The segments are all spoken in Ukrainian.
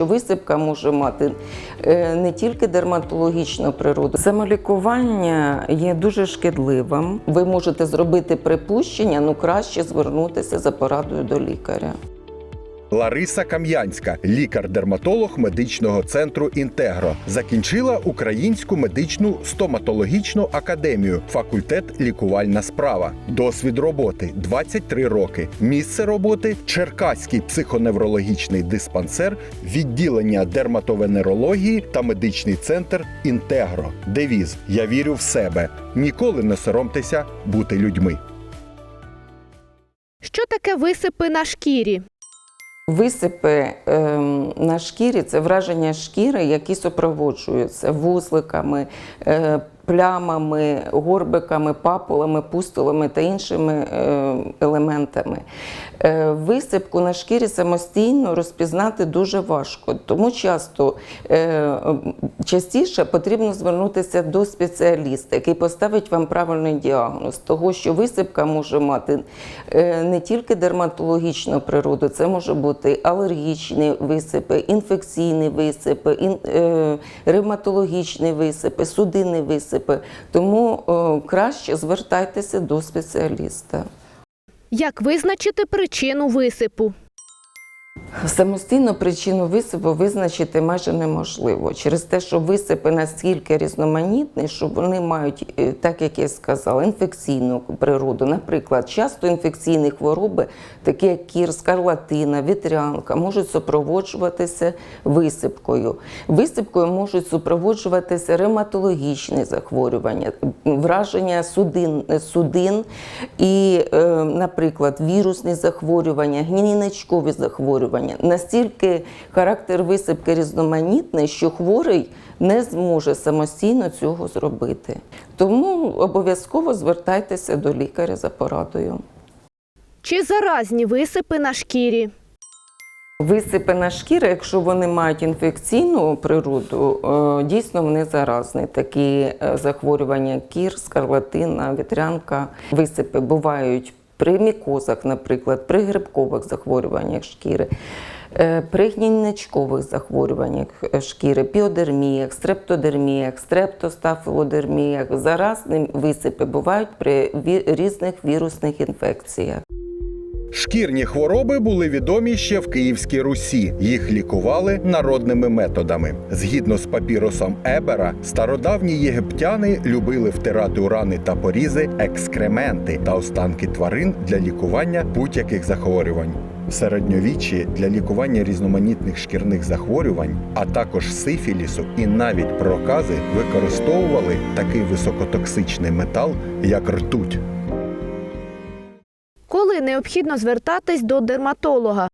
Висипка може мати е, не тільки дерматологічну природу. Самолікування є дуже шкідливим. Ви можете зробити припущення, ну краще звернутися за порадою до лікаря. Лариса Кам'янська, лікар-дерматолог медичного центру Інтегро, закінчила Українську медичну стоматологічну академію, факультет лікувальна справа. Досвід роботи 23 роки. Місце роботи Черкаський психоневрологічний диспансер, відділення дерматовенерології та медичний центр Інтегро. Девіз Я вірю в себе. Ніколи не соромтеся бути людьми. Що таке висипи на шкірі? Висипи ем, на шкірі це враження шкіри, які супроводжуються вузликами, е, плямами, горбиками, папулами, пустулами та іншими е, елементами. Е, висипку на шкірі самостійно розпізнати дуже важко, тому часто е, частіше потрібно звернутися до спеціаліста, який поставить вам правильний діагноз, того, що висипка може мати не тільки дерматологічну природу, це може бути алергічні висипи, інфекційні висипи, ревматологічні висипи, судинні висипи. Тому о, краще звертайтеся до спеціаліста. Як визначити причину висипу? Самостійно причину висипу визначити майже неможливо через те, що висипи настільки різноманітні, що вони мають, е, так як я сказала, інфекційну природу. Наприклад, часто інфекційні хвороби, такі як кір, скарлатина, вітрянка, можуть супроводжуватися висипкою. Висипкою можуть супроводжуватися ревматологічні захворювання, враження судин, судин і, е, наприклад, вірусні захворювання, гнійничкові захворювання. Настільки характер висипки різноманітний, що хворий не зможе самостійно цього зробити. Тому обов'язково звертайтеся до лікаря за порадою. Чи заразні висипи на шкірі? Висипи на шкіри, якщо вони мають інфекційну природу, е, дійсно вони заразні. Такі е, захворювання, кір, скарлатина, вітрянка. Висипи бувають при мікозах, наприклад, при грибкових захворюваннях шкіри. е, При гнійничкових захворюваннях е, шкіри, піодерміях, стрептодерміях, стрептостафілодерміях. Заразні висипи бувають при різних вірусних інфекціях. Шкірні хвороби були відомі ще в Київській Русі. Їх лікували народними методами. Згідно з папірусом Ебера, стародавні єгиптяни любили втирати у рани та порізи екскременти та останки тварин для лікування будь-яких захворювань. В середньовіччі для лікування різноманітних шкірних захворювань, а також сифілісу і навіть прокази використовували такий високотоксичний метал, як ртуть. Коли необхідно звертатись до дерматолога?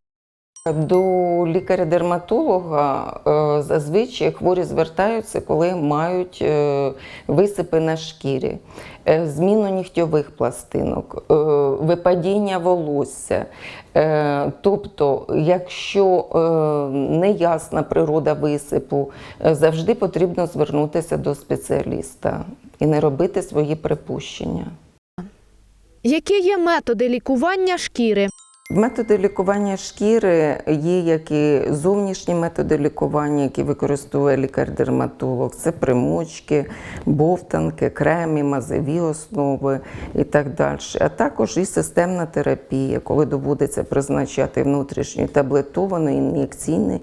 До лікаря-дерматолога е, зазвичай хворі звертаються, коли мають е, висипи на шкірі, е, зміну нігтьових пластинок, випадіння волосся. Тобто, якщо неясна природа висипу, завжди потрібно звернутися до спеціаліста і не робити свої припущення. Які є методи лікування шкіри? Методи лікування шкіри є як і зовнішні методи лікування, які використовує лікар-дерматолог. Це примочки, бовтанки, кремі, мазові основи і так далі. А також і системна терапія, коли доводиться призначати внутрішні таблетовані ін'єкційні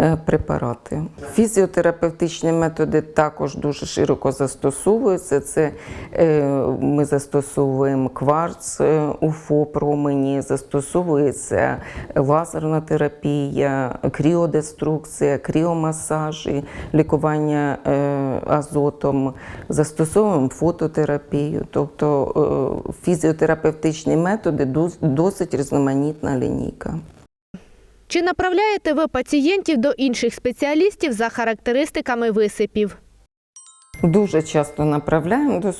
е, препарати. Фізіотерапевтичні методи також дуже широко застосовуються. Це е, ми застосовуємо кварц, е, УФО промені, застосовується лазерна терапія, кріодеструкція, кріомасажі, лікування е, азотом, застосовуємо фототерапію, тобто е, фізіотерапевтичні методи досить різноманітна лінійка. Чи направляєте ви пацієнтів до інших спеціалістів за характеристиками висипів? Дуже часто направляємо до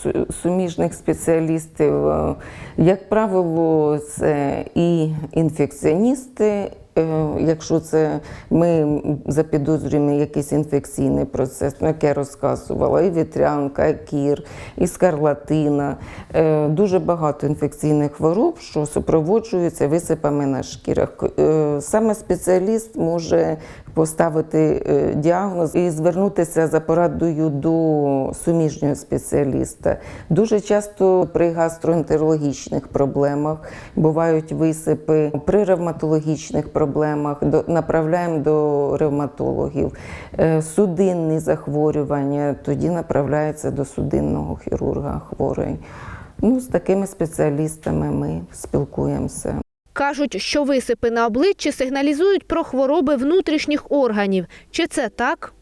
суміжних спеціалістів. Е, Як правило, це і інфекціоністи. е, Якщо це ми запідозрюємо якийсь інфекційний процес, ну, як я розказувала, і вітрянка, і кір, і скарлатина. Е, Дуже багато інфекційних хвороб, що супроводжуються висипами на шкірах. Саме спеціаліст може поставити е, діагноз і звернутися за порадою до суміжнього спеціаліста. Дуже часто при гастроентерологічних проблемах бувають висипи, при ревматологічних проблемах направляємо до ревматологів. Е, Судинні захворювання, тоді направляється до судинного хірурга хворий. Ну, з такими спеціалістами ми спілкуємося. Кажуть, що висипи на обличчі сигналізують про хвороби внутрішніх органів. Чи це так?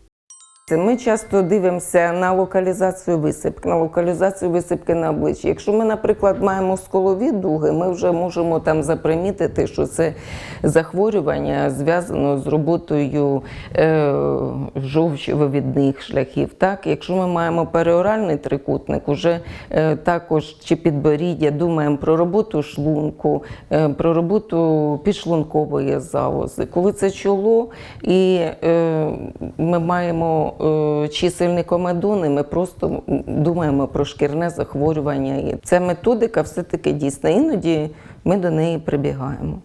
Це Ми часто дивимося на локалізацію висипки, на локалізацію висипки на обличчі. Якщо ми, наприклад, маємо сколові дуги, ми вже можемо там запримітити, що це захворювання зв'язано з роботою е, жовчовивідних шляхів. Так, якщо ми маємо переоральний трикутник, уже е, також чи підборіддя, думаємо про роботу шлунку, е, про роботу підшлункової залози. Коли це чоло і е, ми маємо е, чисельні комедони, ми просто думаємо про шкірне захворювання. І ця методика все-таки дійсна. Іноді ми до неї прибігаємо.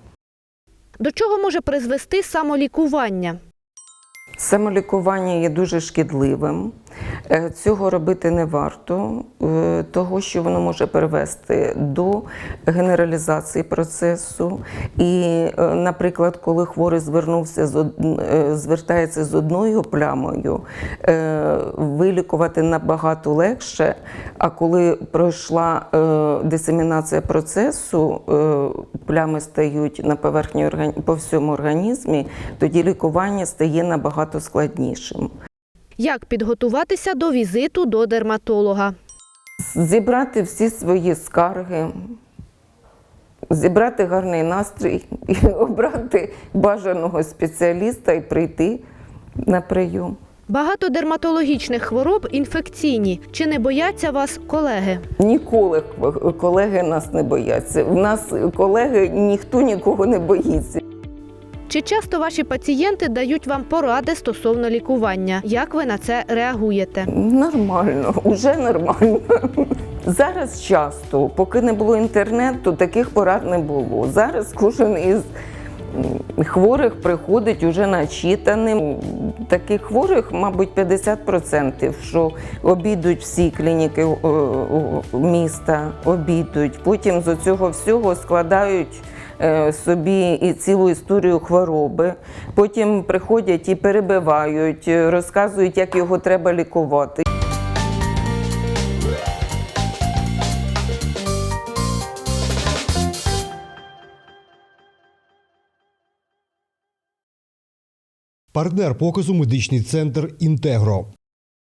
До чого може призвести самолікування? Самолікування є дуже шкідливим. Е, Цього робити не варто, е, того, що воно може привести до генералізації процесу. І, е, наприклад, коли хворий звернувся з звертається з одною плямою, вилікувати набагато легше. А коли пройшла дисемінація процесу, плями стають на поверхні органі- по всьому організмі, тоді лікування стає набагато складнішим. Як підготуватися до візиту до дерматолога? Зібрати всі свої скарги, зібрати гарний настрій і обрати бажаного спеціаліста і прийти на прийом. Багато дерматологічних хвороб інфекційні. Чи не бояться вас колеги? Ніколи колеги нас не бояться. У нас колеги ніхто нікого не боїться. Чи часто ваші пацієнти дають вам поради стосовно лікування? Як ви на це реагуєте? Нормально, уже нормально. Зараз часто, поки не було інтернету, таких порад не було. Зараз кожен із хворих приходить уже начитаним. Таких хворих, мабуть, 50%, що обійдуть всі клініки о, о, міста, обійдуть. Потім з цього всього складають е, собі і цілу історію хвороби. Потім приходять і перебивають, е, розказують, як його треба лікувати. Партнер показу медичний центр Інтегро.